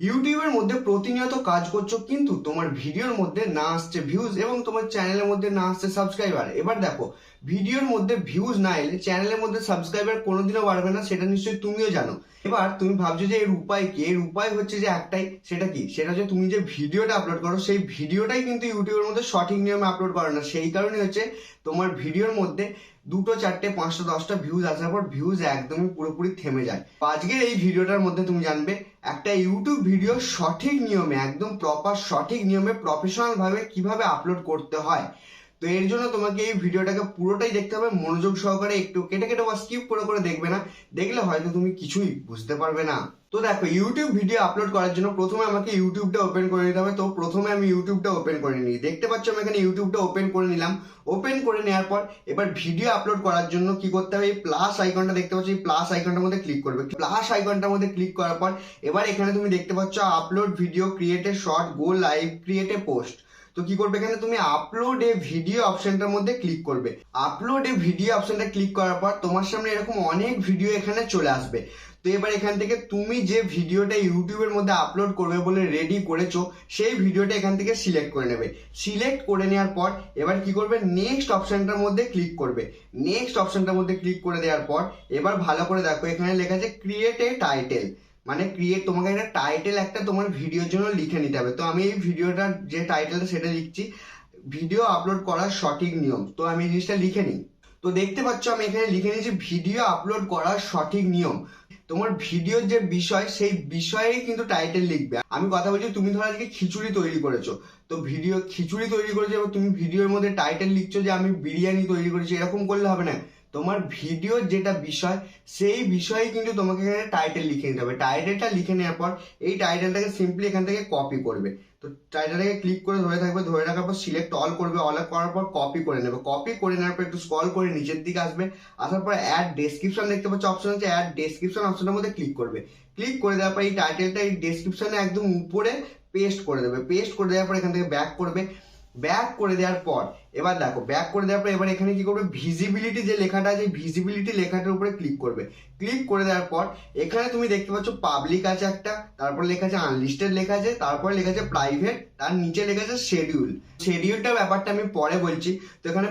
ইউটিউবের মধ্যে প্রতিনিয়ত কাজ করছ, কিন্তু তোমার ভিডিওর মধ্যে না আসছে ভিউজ এবং তোমার চ্যানেলের মধ্যে না আসছে সাবস্ক্রাইবার এবার দেখো ভিডিওর মধ্যে ভিউজ না এলে চ্যানেলের মধ্যে সাবস্ক্রাইবার কোনোদিনও বাড়বে না, সেটা নিশ্চয়ই তুমিও জানো। এবার তুমি ভাবছ যে এর উপায় কি? এর উপায় হচ্ছে যে একটাই, সেটা কি? সেটা হচ্ছে তুমি যে ভিডিওটা আপলোড করো, সেই ভিডিওটাই কিন্তু ইউটিউবের মধ্যে সঠিক নিয়মে আপলোড করো না। সেই কারণে হচ্ছে তোমার ভিডিওর মধ্যে দুটো, চারটে, পাঁচটা, দশটা ভিউজ আসার পর ভিউজ একদমই পুরোপুরি থেমে যায়। আজকের এই ভিডিওটার মধ্যে তুমি জানবে, একটা ইউটিউব ভিডিও সঠিক নিয়মে, একদম প্রপার সঠিক নিয়মে প্রফেশনাল ভাবে কীভাবে আপলোড করতে হয়। তো এর জন্য তোমাকে এই ভিডিওটাকে পুরোটাই দেখতে হবে, মনোযোগ সহকারে একটু কেটে কেটে বা স্কিপ করে করে দেখবে না। দেখলে হয়তো তুমি কিছুই বুঝতে পারবে না। তো দেখো ইউটিউব ভিডিও আপলোড করার জন্য প্রথমে আমাকে ইউটিউবটা ওপেন করে নিতে হবে। তো প্রথমে আমি ইউটিউবটা ওপেন করে নিই। দেখতে পাচ্ছ আমি এখানে ইউটিউবটা ওপেন করে নিলাম। ওপেন করে নেওয়ার পর এবার ভিডিও আপলোড করার জন্য কি করতে হবে? এই প্লাস আইকনটা দেখতে পাচ্ছ, এই প্লাস আইকনটার মধ্যে ক্লিক করবে। প্লাস আইকনটার মধ্যে ক্লিক করার পর এবার এখানে তুমি দেখতে পাচ্ছ upload video create short go live create post তো কি করবে এখানে? তুমি আপলোড এ ভিডিও অপশনটার মধ্যে ক্লিক করবে। আপলোড এ ভিডিও অপশনটা ক্লিক করার পর তোমার সামনে এরকম অনেক ভিডিও এখানে চলে আসবে। তো এবার এখান থেকে তুমি যে ভিডিওটা ইউটিউবের মধ্যে আপলোড করবে বলে রেডি করেছ, সেই ভিডিওটা এখান থেকে সিলেক্ট করে নেবে। সিলেক্ট করে নেওয়ার পর এবার কি করবে? নেক্সট অপশনটার মধ্যে ক্লিক করবে। নেক্সট অপশনটার মধ্যে ক্লিক করে দেওয়ার পর এবার ভালো করে দেখো, এখানে লেখা আছে ক্রিয়েট এ টাইটেল মানে ক্রিয়েট তোমাকে একটা টাইটেল একটা তোমার ভিডিওর জন্য লিখে নিতে হবে। তো আমি এই ভিডিওটার যে টাইটেলটা সেটা লিখছি ভিডিও আপলোড করার সঠিক নিয়ম। তো আমি জিনিসটা লিখে নিই। তো দেখতে পাচ্ছ, আমি এখানে লিখে নিয়েছি ভিডিও আপলোড করার সঠিক নিয়ম। তোমার ভিডিওর যে বিষয়, সেই বিষয়ে কিন্তু টাইটেল লিখবে। আমি কথা বলছি, তুমি ধরো আজকে খিচুড়ি তৈরি করেছ। তো ভিডিও খিচুড়ি তৈরি করেছ, এবার তুমি ভিডিওর মধ্যে টাইটেল লিখছো যে আমি বিরিয়ানি তৈরি করেছি, এরকম করলে হবে না? তোমার ভিডিওর যেটা বিষয়, সেই বিষয়ে কিন্তু তোমাকে এখানে টাইটেল লিখে নিতে হবে। টাইটেলটা লিখে নেওয়ার পর এই টাইটেলটাকে সিম্পলি এখান থেকে কপি করবে। তো টাইটেলটাকে ক্লিক করে ধরে থাকবে, ধরে রাখার পর সিলেক্ট অল করবে অল করার পর কপি করে নেবে। কপি করে নেওয়ার পর একটু স্ক্রল করে নিচের দিকে আসবে। আসার পর অ্যাড ডেসক্রিপশন দেখতে পাচ্ছ অপশন আছে অ্যাড ডেসক্রিপশন অপশনের মধ্যে ক্লিক করবে। ক্লিক করে দেওয়ার পর এই টাইটেলটা এই ডেসক্রিপশনে একদম উপরে পেস্ট করে দেবে। পেস্ট করে দেওয়ার পর এখান থেকে ব্যাক করবে। ব্যাক করে দেওয়ার পর, এবার দেখো ব্যাক করে দেওয়ার পর এবার এখানে কি করবে? ভিজিবিলিটি যে লেখাটা আছে ভিজিবিলিটি লেখাটার উপরে ক্লিক করবে। ক্লিক করে দেওয়ার পর, এখানে তুমি দেখতে পাচ্ছ পাবলিক আছে একটা, তারপর লেখা আছে আনলিস্টেড লেখা আছে, তারপর লেখা আছে প্রাইভেট তার নিচে লেখা আছে শেডিউল শেডিউলটা ব্যাপারটা আমি পরে বলছি। তো এখানে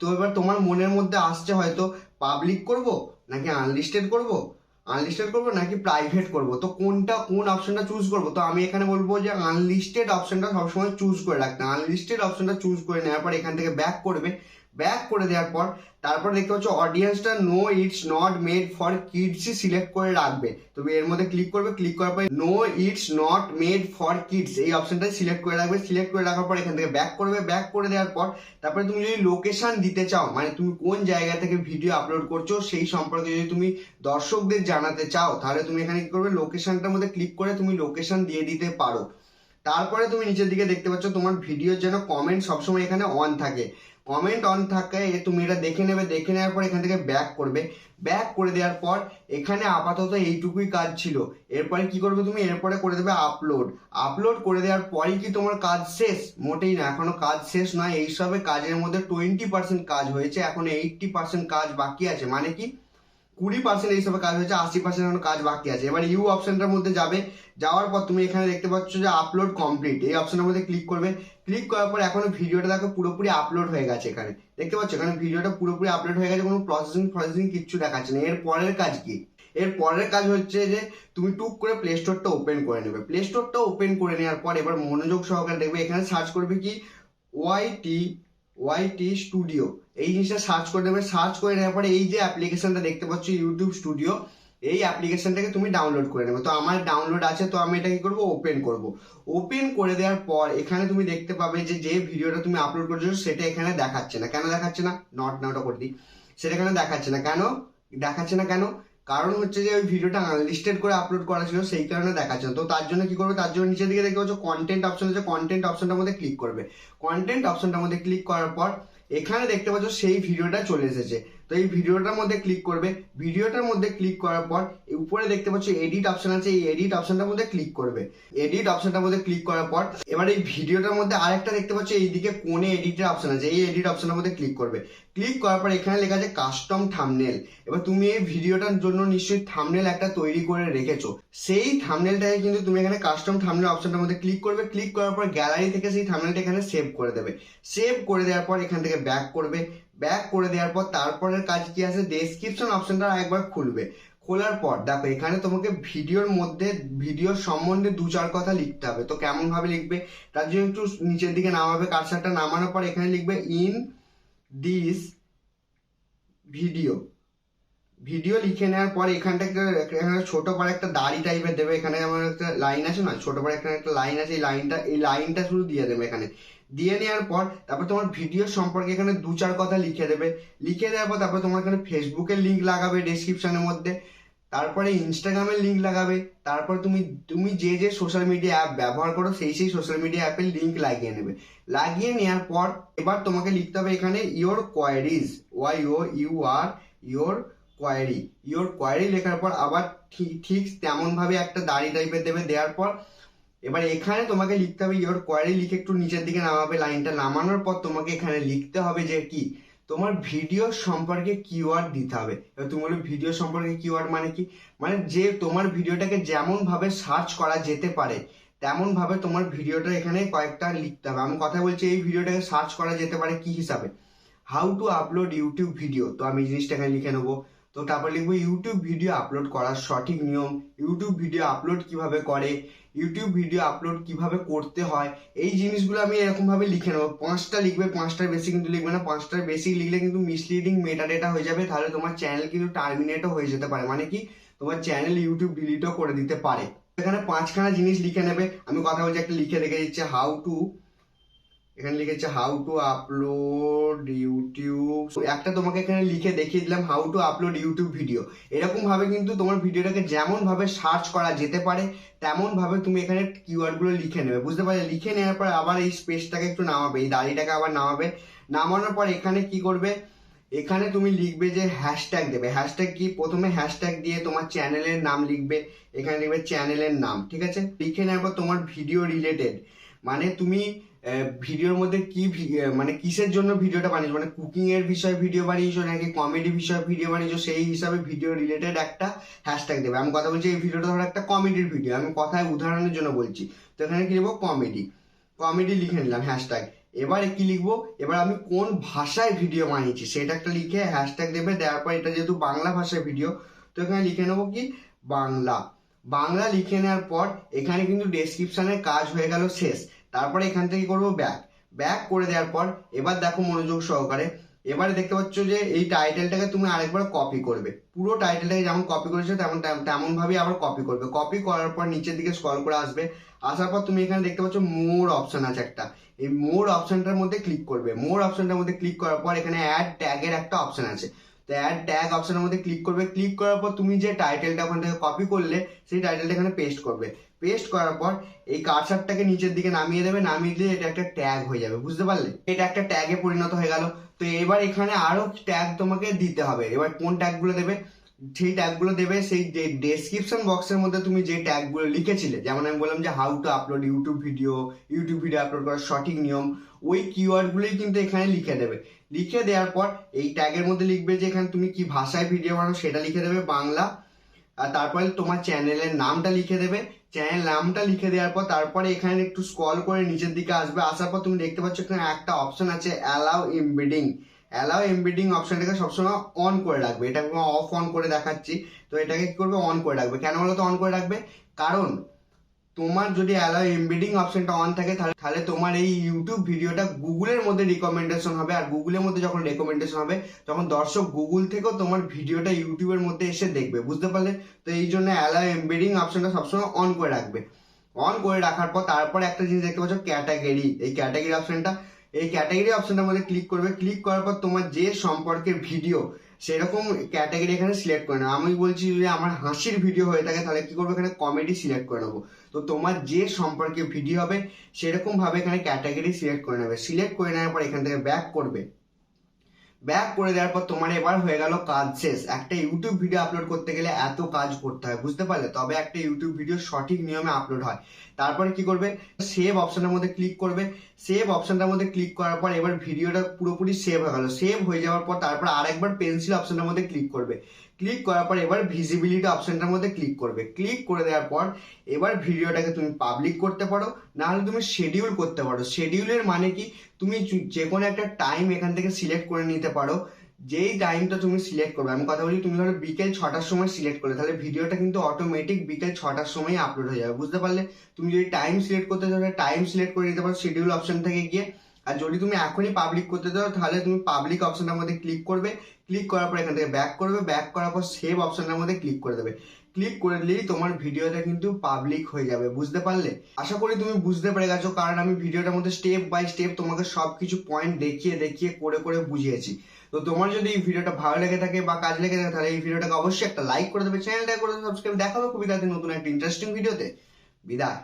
তো এবার তোমার মনের মধ্যে আসছে হয়তো পাবলিক করব নাকি আনলিস্টেড করব? আনলিস্টেড করব নাকি প্রাইভেট করব? তো কোনটা, কোন অপশনটা চুজ করব? তো আমি এখানে বলব যে আনলিস্টেড অপশনটা সবসময় চুজ করে রাখতে আনলিস্টেড অপশনটা চুজ করে নেওয়ার পর এখান থেকে ব্যাক করবে। ব্যাক করে দেওয়ার পর, তারপর দেখতে পাচ্ছ অডিয়েন্সটা no it's not made for কিডসই select করে রাখবে। তুমি এর মধ্যে ক্লিক করবে ক্লিক করার পর no it's not made for kids এই অপশনটা সিলেক্ট করে রাখবে। সিলেক্ট করে রাখার পর এখান থেকে ব্যাক করবে ব্যাক করে দেওয়ার পর, তারপরে তুমি যদি লোকেশন দিতে চাও মানে তুমি কোন জায়গা থেকে ভিডিও আপলোড করছ, সেই সম্পর্কে যদি তুমি দর্শকদের জানাতে চাও, তাহলে তুমি এখানে কি করবে লোকেশনটার মধ্যে ক্লিক করে তুমি লোকেশন দিয়ে দিতে পারো। তারপরে তুমি নিচের দিকে দেখতে পাচ্ছ তোমার ভিডিওর যেন কমেন্ট সবসময় এখানে অন থাকে। কমেন্ট অন থাকে তুমি এটা দেখে নেবে, দেখে নেওয়ার পর এখান থেকে ব্যাক করবে। ব্যাক করে দেওয়ার পর এখানে আপাতত এইটুকুই কাজ ছিল। এরপরে কি করবে তুমি? এরপরে করে দেবে আপলোড আপলোড করে দেওয়ার পরই কি তোমার কাজ শেষ? মোটেই না, এখনও কাজ শেষ নয়। এইসবে কাজের মধ্যে টোয়েন্টি পার্সেন্ট কাজ হয়েছে, এখন এইটটি পার্সেন্ট কাজ বাকি আছে। মানে কি? কুড়ি পার্সেন্ট এইসবে কাজ হয়েছে, আশি পার্সেন্ট এখন কাজ বাকি আছে। এবার ইউ অপশনটার মধ্যে যাবে। যাওয়ার পর তুমি এখানে দেখতে পাচ্ছ যে আপলোড কমপ্লিট এই অপশনের মধ্যে ক্লিক করবে। ক্লিক করার পর এখনও ভিডিওটা দেখো পুরোপুরি আপলোড হয়ে গেছে এখানে। দেখতে পাচ্ছ? এখানে ভিডিওটা পুরোপুরি আপলোড হয়ে গেছে, কোনো প্রসেসিং প্রসেসিং কিচ্ছু দেখাচ্ছে না। এর পরের কাজ কি? এর পরের কাজ হচ্ছে যে, তুমি টুক করে প্লে স্টোরটা ওপেন করে নেবে। প্লে স্টোরটা ওপেন করে নেওয়ার পর এবার মনোযোগ সহকারে দেখবে, এখানে সার্চ করবে কি? Y T Y T studio এই জিনিসটা সার্চ করে দেবে সার্চ করে নেওয়ার পরে এই যে অ্যাপ্লিকেশনটা দেখতে পাচ্ছ ইউটিউব স্টুডিও এই অ্যাপ্লিকেশনটাকে তুমি ডাউনলোড করে নেবে। তো আমার ডাউনলোড আছে, তো আমি এটা কি করব? ওপেন করব। ওপেন করে দেওয়ার পর এখানে তুমি দেখতে পাবে যে যে ভিডিওটা তুমি আপলোড করেছ, সেটা এখানে দেখাচ্ছে না। কেন দেখাচ্ছে না? নট নাওটা করে দিই সেটা এখানে দেখাচ্ছে না? কেন? দেখাচ্ছে না কেন? কারণ হচ্ছে যে ওই ভিডিওটা আনলিস্টেড করে আপলোড করা ছিল, সেই কারণে দেখাচ্ছে। তো তার জন্য কি করবে? তার জন্য নিচের দিকে দেখতে পাচ্ছ কন্টেন্ট অপশন আছে। কন্টেন্ট অপশনটার মধ্যে ক্লিক করবে। কন্টেন্ট অপশনটার মধ্যে ক্লিক করার পর এখানে দেখতে পাচ্ছ সেই ভিডিওটা চলে এসেছে। তো এই ভিডিওটার মধ্যে ক্লিক করবে। ভিডিওটার মধ্যে ক্লিক করার পর উপরে দেখতে পাচ্ছ এডিট অপশন আছে, এই এডিট অপশনটার মধ্যে ক্লিক করবে। এডিট অপশনটার মধ্যে ক্লিক করার পর এবার এই ভিডিওটার মধ্যে আরেকটা দেখতে পাচ্ছ, এইদিকে কোণে এডিটের অপশন আছে, এই এডিট অপশনের মধ্যে ক্লিক করবে। ক্লিক করার পর এখানে লেখা আছে কাস্টম থামনেল এবার তুমি এই ভিডিওটার জন্য নিশ্চয়ই থামনেল একটা তৈরি করে রেখেছো। সেই থামনেলটাকে কিন্তু তুমি এখানে কাস্টম থামনেল অপশনটার মধ্যে ক্লিক করবে। ক্লিক করার পর গ্যালারি থেকে সেই থামনেলটা এখানে সেভ করে দেবে। সেভ করে দেওয়ার পর এখান থেকে ব্যাক করবে। ব্যাক করে দেওয়ার পর তারপরের কাজ কি আছে? ডেসক্রিপশন অপশনটা একবার খুলবে। খোলার পর, দেখো এখানে তোমাকে ভিডিওর মধ্যে, ভিডিওর সম্বন্ধে দু চার কথা লিখতে হবে। তো কেমন ভাবে লিখবে? তার জন্য একটু নিচের দিকে নামাবে কারসারটা নামানোর পর এখানে লিখবে ইন দিস ভিডিও ভিডিও লিখে নেওয়ার পর এখানটা এখানে ছোট করে একটা দাড়ি টাইপের দেবে। এখানে আমার একটা লাইন আছে না? ছোট করে এখানে একটা লাইন আছে। এই লাইনটা এই লাইনটা শুধু দিয়ে দেবে এখানে। দিয়ে নেওয়ার পর তারপর তোমার ভিডিও সম্পর্কে এখানে দু চার কথা লিখে দেবে। লিখে দেওয়ার পর তারপর তোমার এখানে ফেসবুকের লিঙ্ক লাগাবে ডেসক্রিপশনের মধ্যে। তারপরে ইনস্টাগ্রামের লিঙ্ক লাগাবে। তারপর তুমি তুমি যে যে সোশ্যাল মিডিয়া অ্যাপ ব্যবহার করো, সেই সেই সোশ্যাল মিডিয়া অ্যাপের লিঙ্ক লাগিয়ে নেবে। লাগিয়ে নেওয়ার পর এবার তোমাকে লিখতে হবে এখানে your queries Y O U R your query your query লেখার পর আবার ঠিক ঠিক তেমনভাবে একটা দাড়ি টাইপের দেবে। দেওয়ার পর এবার এখানে তোমাকে লিখতে হবে ইওর কোয়ারি লিখে একটু নিচের দিকে নামাবে, লাইনটা নামানোর পর তোমাকে এখানে লিখতে হবে যে কি? তোমার ভিডিও সম্পর্কে কিওয়ার্ড দিতে হবে। এবার তুমি বলো ভিডিও সম্পর্কে কিওয়ার্ড মানে কি? মানে যে তোমার ভিডিওটাকে যেমন ভাবে সার্চ করা যেতে পারে তেমন ভাবে তোমার ভিডিওটা এখানে কয়েকটা লিখতে হবে। আমি কথা বলছি, এই ভিডিওটাকে সার্চ করা যেতে পারে কি হিসাবে? How to upload YouTube video তো আমি জিনিসটা এখানে লিখে নেব। তো তারপর লিখব ইউটিউব ভিডিও আপলোড করার সঠিক নিয়ম। ইউটিউব ভিডিও আপলোড কীভাবে করে? ইউটিউব ভিডিও আপলোড কীভাবে করতে হয়? এই জিনিসগুলো আমি এরকম ভাবে লিখে নেব। পাঁচটা লিখবে, পাঁচটার বেশি কিন্তু লিখবে না। পাঁচটার বেশি লিখলে কিন্তু মিসলিডিং মেটা ডেটা হয়ে যাবে। তাহলে তোমার চ্যানেল কিন্তু টার্মিনেটও হয়ে যেতে পারে। মানে কি? তোমার চ্যানেল ইউটিউব ডিলিটও করে দিতে পারে। এখানে পাঁচখানা জিনিস লিখে নেবে। আমি কথা বলছি, একটা লিখে রেখে দিচ্ছে হাউ টু এখানে লিখেছে হাউ টু আপলোড ইউটিউব একটা তোমাকে এখানে লিখে দেখিয়ে দিলাম how to upload YouTube video এরকম ভাবে কিন্তু তোমার ভিডিওটাকে যেমন ভাবে সার্চ করা যেতে পারে তেমন ভাবে তুমি এখানে কিওয়ার্ডগুলো লিখে নেবে। বুঝতে পারলে? লিখে নেওয়ার পর আবার এই স্পেসটাকে একটু নামাবে, এই দাড়িটাকে আবার নামাবে। নামানোর পর এখানে কি করবে? এখানে তুমি লিখবে যে হ্যাশট্যাগ দেবে। হ্যাশট্যাগ কি? প্রথমে হ্যাশট্যাগ দিয়ে তোমার চ্যানেলের নাম লিখবে। এখানে লিখবে চ্যানেলের নাম, ঠিক আছে? লিখে নেওয়ার পর তোমার ভিডিও রিলেটেড মানে তুমি ভিডিওর মধ্যে কি মানে কিসের জন্য ভিডিওটা বানিয়েছো? মানে কুকিং এর বিষয়ে ভিডিও বানিয়েছো নাকি কমেডি বিষয়ে ভিডিও বানিয়েছো? সেই হিসাবে ভিডিও রিলেটেড একটা হ্যাশট্যাগ দেবে। আমি কথা বলছি এই ভিডিওটা ধরো একটা কমেডির ভিডিও আমি কথায় উদাহরণের জন্য বলছি। তো এখানে কি লিখব? কমেডি কমেডি লিখে নিলাম হ্যাশট্যাগ এবারে কি লিখব? এবার আমি কোন ভাষায় ভিডিও বানিয়েছি? সেটা একটা লিখে হ্যাশট্যাগ দেবে, দেওয়ার পর এটা যেহেতু বাংলা ভাষায় ভিডিও তো এখানে লিখে নেব কি? বাংলা। বাংলা লিখে নেওয়ার পর এখানে কিন্তু ডেসক্রিপশনের কাজ হয়ে গেল শেষ। তারপরে এখান থেকে করব ব্যাক ব্যাক করে দেওয়ার পর এবার দেখো মনোযোগ সহকারে, এবারে দেখতে পাচ্ছ যে এই টাইটেলটাকে তুমি আরেকবার কপি করবে। পুরো টাইটেলটাকে যেমন কপি করেছ, তেমন তেমন ভাবেই আবার কপি করবে। কপি করার পর নিচের দিকে স্ক্রল করে আসবে। আসার পর তুমি এখানে দেখতে পাচ্ছ মোর অপশন আছে একটা। এই মোর অপশনটার মধ্যে ক্লিক করবে। মোর অপশনটার মধ্যে ক্লিক করার পর এখানে অ্যাড ট্যাগের একটা অপশন আছে। তো অ্যাড ট্যাগ অপশনের মধ্যে ক্লিক করবে। ক্লিক করার পর তুমি যে টাইটেলটা ওখান থেকে কপি করলে, সেই টাইটেলটা এখানে পেস্ট করবে। পেস্ট করার পর এই কারসারটাকে নিচের দিকে নামিয়ে দেবে, নামিয়ে দিলে এটা একটা ট্যাগ হয়ে যাবে, বুঝতে পারলে? এটা একটা ট্যাগে পরিণত হয়ে গেল। তো এবার এখানে আরও ট্যাগ তোমাকে দিতে হবে। এবার কোন ট্যাগগুলো দেবে? সেই ট্যাগগুলো দেবে, সেই ডেসক্রিপশন বক্সের মধ্যে তুমি যে ট্যাগগুলো লিখেছিলে, যেমন আমি বললাম যে how to upload YouTube video YouTube video upload করার সঠিক নিয়ম, ওই কিওয়ার্ডগুলোই কিন্তু এখানে লিখে দেবে। লিখে দেওয়ার পর এই ট্যাগের মধ্যে লিখবে যে এখানে তুমি কি ভাষায় ভিডিও বানাও সেটা লিখে দেবে, বাংলা আর তারপরে তোমার চ্যানেলের নামটা লিখে দেবে। চ্যানেল নামটা লিখে দেওয়ার পর তারপরে এখানে একটু স্ক্রল করে নিচের দিকে আসবে। আসার পর তুমি দেখতে পাচ্ছ এখানে একটা অপশন আছে অ্যালাউ এমবিডিং অ্যালাউ এমবিডিং অপশনটাকে সবসময় অন করে রাখবে। এটা অফ অন করে দেখাচ্ছি। তো এটাকে কি করবে? অন করে রাখবে। কেন বলো তো অন করে রাখবে? কারণ তোমার যদি অ্যালাউ এমবেডিং অপশনটা অন থাকে, তাহলে তাহলে তোমার এই ইউটিউব ভিডিওটা গুগলের মধ্যে রিকমেন্ডেশন হবে। আর গুগলের মধ্যে যখন রেকমেন্ডেশন হবে, তখন দর্শক গুগল থেকেও তোমার ভিডিওটা ইউটিউবের মধ্যে এসে দেখবে। বুঝতে পারলে? তো এই জন্য অ্যালাউ এমবেডিং অপশনটা সবসময় অন করে রাখবে। অন করে রাখার পর তারপরে একটা জিনিস দেখতে পাচ্ছ ক্যাটাগরি এই ক্যাটাগরি অপশনটা এই ক্যাটাগরি অপশনটার মধ্যে ক্লিক করবে। ক্লিক করার পর তোমার যে সম্পর্কের ভিডিও সেরকম ক্যাটাগরি এখানে সিলেক্ট করে নেব আমি বলছি যদি আমার হাসির ভিডিও হয়ে থাকে, তাহলে কি করব? এখানে কমেডি সিলেক্ট করে নেব। তো তোমার যে সম্পর্কে ভিডিও হবে, সেরকমভাবে এখানে ক্যাটাগরি সিলেক্ট করে নেবে। সিলেক্ট করে নেওয়ার পর এখান থেকে ব্যাক করবে। ব্যাক করে দেওয়ার পর তোমার এবার হয়ে গেল কাজ শেষ। একটা ইউটিউব ভিডিও আপলোড করতে গেলে এত কাজ করতে হয়, বুঝতে পারলে? তবে একটা ইউটিউব ভিডিও সঠিক নিয়মে আপলোড হয়। তারপরে কি করবে? সেভ অপশনের মধ্যে ক্লিক করবে। সেভ অপশনটার মধ্যে ক্লিক করার পর এবার ভিডিওটা পুরোপুরি সেভ হয়ে গেল। সেভ হয়ে যাওয়ার পর তারপর আরেকবার পেন্সিল অপশনের মধ্যে ক্লিক করবে। ক্লিক করার পর এবার ভিজিবিলিটি অপশনটার মধ্যে ক্লিক করবে। ক্লিক করে দেওয়ার পর এবার ভিডিওটাকে তুমি পাবলিক করতে পারো, নাহলে তুমি শেডিউল করতে পারো। শেডিউলের মানে কি? তুমি যে- কোনো একটা টাইম এখান থেকে সিলেক্ট করে নিতে পারো। যেই টাইমটা তুমি সিলেক্ট করবে, আমি কথা বলি তুমি ধরো বিকেল ছটার সময় সিলেক্ট করলে, তাহলে ভিডিওটা কিন্তু অটোমেটিক বিকেল ছটার সময় আপলোড হয়ে যাবে। বুঝতে পারলে? তুমি যদি টাইম সিলেক্ট করতে চাও টাইম সিলেক্ট করে নিতে পারো শিডিউল অপশন থেকে গিয়ে। আর যদি তুমি এখনই পাবলিক করতে চাও, তাহলে তুমি পাবলিক অপশনটার মধ্যে ক্লিক করবে। ক্লিক করার পর এখান থেকে ব্যাক করবে ব্যাক করার পর সেভ অপশনটার মধ্যে ক্লিক করে দেবে। ক্লিক করে দিলেই তোমার ভিডিওটা কিন্তু পাবলিক হয়ে যাবে, বুঝতে পারলে? আশা করি তুমি বুঝতে পেরে গেছো, কারণ আমি ভিডিওটার মধ্যে স্টেপ বাই স্টেপ তোমাকে সব কিছু পয়েন্ট দেখিয়ে দেখিয়ে, করে করে বুঝিয়েছি। তো তোমার যদি এই ভিডিওটা ভালো লেগে থাকে বা কাজ লেগে থাকে, তাহলে এই ভিডিওটাকে অবশ্যই একটা লাইক করে দেবে চ্যানেলটা করে দেবে সাবস্ক্রাইব দেখাবো খুবই তাড়াতাড়ি নতুন একটা ইন্টারেস্টিং ভিডিওতে বিদায়।